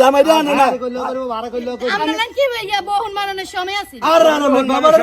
জামাইটা আনে না। আপনারা কি ইয়া বহুন মাননের সময় আছে? আর না বাবার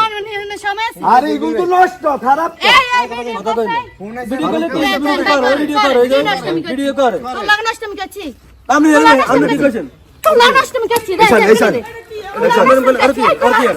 মাননের সময় আছে। আরে এগুলো তো নষ্ট খারাপ। এই এই ভিডিও করে। ভিডিও কর ভিডিও কর ভিডিও কর তোলা নষ্ট আমি কাছি আপনি আপনি কি কইছেন তোলা নষ্ট আমি কাছি রে। আর কি আর কি আর?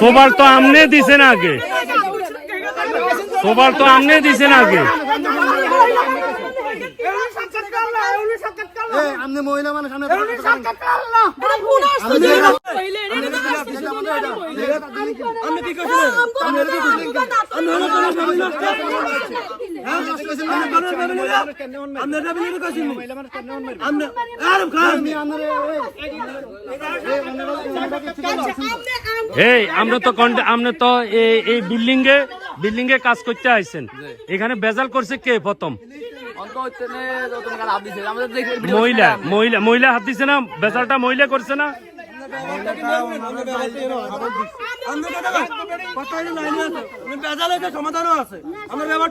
সবার তো আমনে দিছেন আগে। সবার তো আমনে দিছেন আগে। আমনে মহিলা মানুষ সামনে আপনি কি কইছেন হ্যাঁ কোন এই আমরা তো আমরা তো এই বিল্ডিং এ বিল্ডিং এ কাজ করতে আইছেন এখানে বেজাল করছে কে প্রথম মহিলা মহিলা মহিলা হাত দিছে না বেজালটা মহিলা করছে না সমাধানও আছে আমার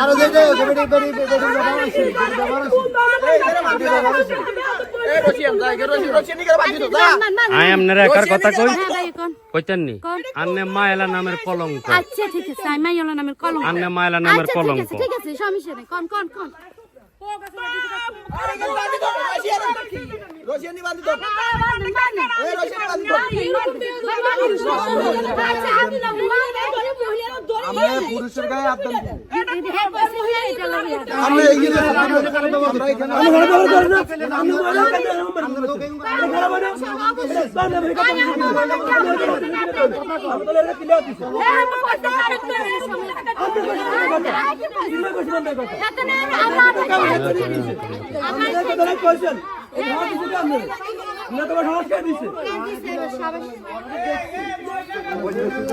আরও দেখে বেটি বেটি বেটি ব্যবহার আছে ব্যবহার আছে আই আপনারা একার কথা কই হ্যাঁ ভাই কোন কইতেন নি আন্নে মায়েলা নামের কলঙ্ক আচ্ছা ঠিক আছে আমি মাইলা নামের কলম আন্নে মায়েলা নামের আচ্ছা কলঙ্ক ঠিক আছে সমস্যা নেই কোন কোন কোন আমরা পুরুষের গায়ে আমরা এগিয়ে আমরা এখানে হয় আপনি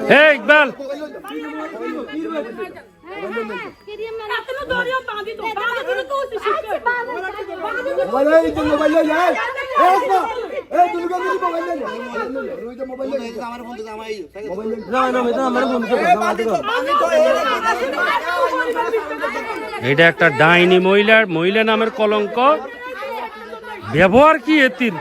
হে ইকবাল। এটা একটা ডাইনি মহিলার মহিলা নামের কলঙ্ক। ব্যবহার কি এতির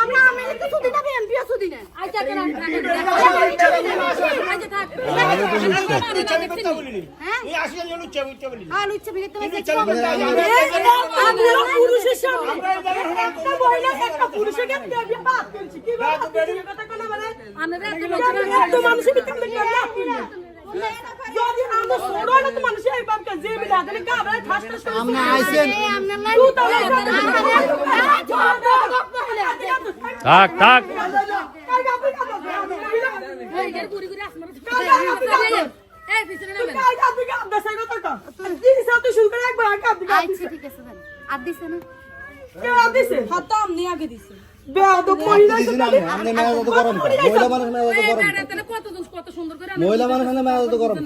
আমরা আমি তো সুদি না বিএনপি সুদি আচ্ছা কেন পুরুষের সামনে একটা মহিলা একটা পুরুষের কাছে দেবে বাদ করছি কি কথা থাক থাক ঠিক আছে দেন আর দিছে না মেয়ে তো গরম কা মহিলা মানুষ মেয়ে তো গরম মহিলা মানুষ মেয়ে তো গরম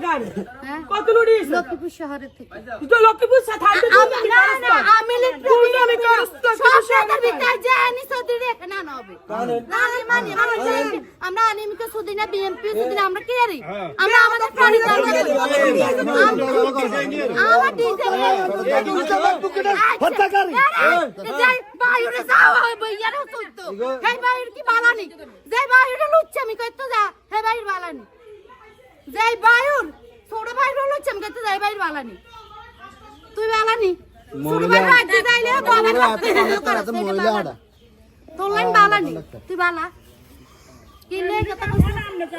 কা হ্যাঁ। কত লুড়ি লক্ষ্মীপুর শহরের থেকে। লক্ষ্মীপুর আমি না না আমি লিখতে সব জায়গার ভিতরে যে আনি সদিরে এখানে আনা হবে। আনি মানি মানি আমরা আনিমিকে সুদিনা বিএমপি সুদিনা আমরা কি আরি আমরা আমাদের প্রাণী আমার হত্যাকারী যাই বাইরে যাও বইয়ারে সুইতো হেই বাইরে কি বালানি যাই বাইরে লুচ্ছে আমি কইতো যা হে বাইরে বালানি যাই বাইর ছোট বাইরে লুচ্ছে আমি কইতো যাই বাইরে বালানি তুই বালানি ছোট বাইরে রাজ্যে যাইলে বাবা মহিলা তোর লাইন বালানি তুই বালা। কিনলে কত কইছিস?